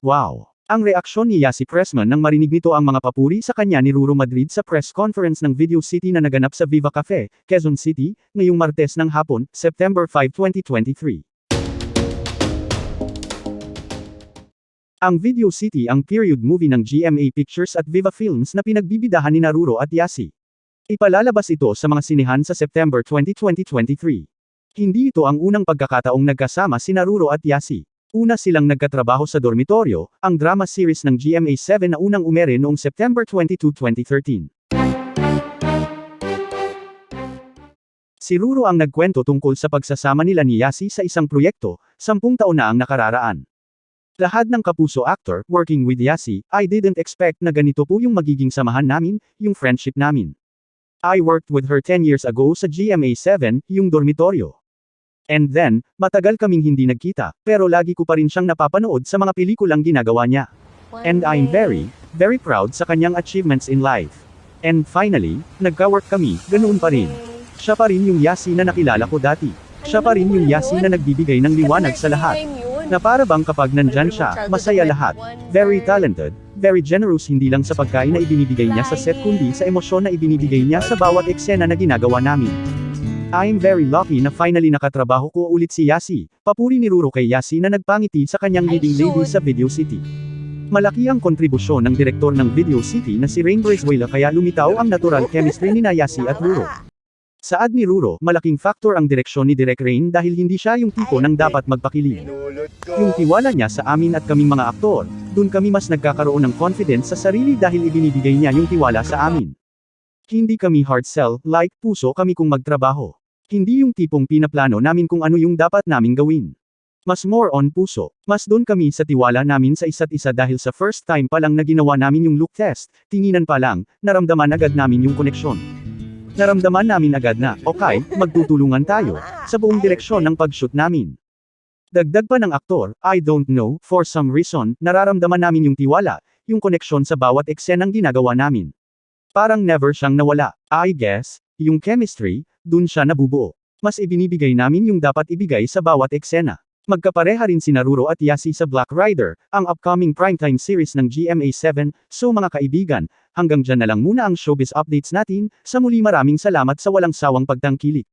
Wow! Ang reaksyon ni Yasi Pressman nang marinig nito ang mga papuri sa kanya ni Ruro Madrid sa press conference ng Video City na naganap sa Viva Cafe, Quezon City, ngayong Martes ng hapon, September 5, 2023. Ang Video City ang period movie ng GMA Pictures at Viva Films na pinagbibidahan ni Naruro at Yasi. Ipalalabas ito sa mga sinehan sa September 20, 2023. Hindi ito ang unang pagkakataong nagkasama si Naruro at Yasi. Una silang nagkatrabaho sa dormitoryo, ang drama series ng GMA7 na unang umere noong September 22, 2013. Si Ruro ang nagkwento tungkol sa pagsasama nila ni Yasi sa isang proyekto, sampung taon na ang nakararaan. Lahat ng kapuso actor, working with Yasi, I didn't expect na ganito po yung magiging samahan namin, yung friendship namin. I worked with her 10 years ago sa GMA7, yung dormitoryo. And then, matagal kaming hindi nagkita, pero lagi ko pa rin siyang napapanood sa mga pelikulang ginagawa niya. And I'm very, very proud sa kanyang achievements in life. And finally, nagka-work kami, ganoon pa rin. Siya pa rin yung Yasi na nakilala ko dati. Siya pa rin yung Yasi na nagbibigay ng liwanag sa lahat. Na para bang kapag nandyan siya, masaya lahat. Very talented, very generous hindi lang sa pagkain na ibinibigay niya sa set kundi sa emosyon na ibinibigay niya sa bawat eksena na ginagawa namin. I'm very lucky na finally nakatrabaho ko ulit si Yasi, papuri ni Ruro kay Yasi na nagpangiti sa kanyang leading lady sa Video City. Malaki ang kontribusyon ng direktor ng Video City na si Rain Brazuela kaya lumitaw ang natural chemistry ni Yasi at Ruro. Saad ni Ruro, malaking factor ang direksyon ni Direk Rain dahil hindi siya yung tipo ng dapat magpakilig. Yung tiwala niya sa amin at kaming mga aktor, dun kami mas nagkakaroon ng confidence sa sarili dahil ibinibigay niya yung tiwala sa amin. Hindi kami hard sell, like puso kami kung magtrabaho. Hindi yung tipong pinaplano namin kung ano yung dapat naming gawin. Mas more on puso. Mas doon kami sa tiwala namin sa isa't isa dahil sa first time pa lang na ginawa namin yung look test, tinginan pa lang, naramdaman agad namin yung koneksyon. Naramdaman namin agad na, okay, magtutulungan tayo, sa buong direksyon ng pag-shoot namin. Dagdag pa ng aktor, I don't know, for some reason, nararamdaman namin yung tiwala, yung koneksyon sa bawat eksenang ginagawa namin. Parang never siyang nawala. I guess, yung chemistry, dun siya nabubuo. Mas ibinibigay namin yung dapat ibigay sa bawat eksena. Magkapareha rin si Naruro at Yasi sa Black Rider, ang upcoming primetime series ng GMA7, so mga kaibigan, hanggang dyan na lang muna ang showbiz updates natin, sa muli maraming salamat sa walang sawang pagtangkilik.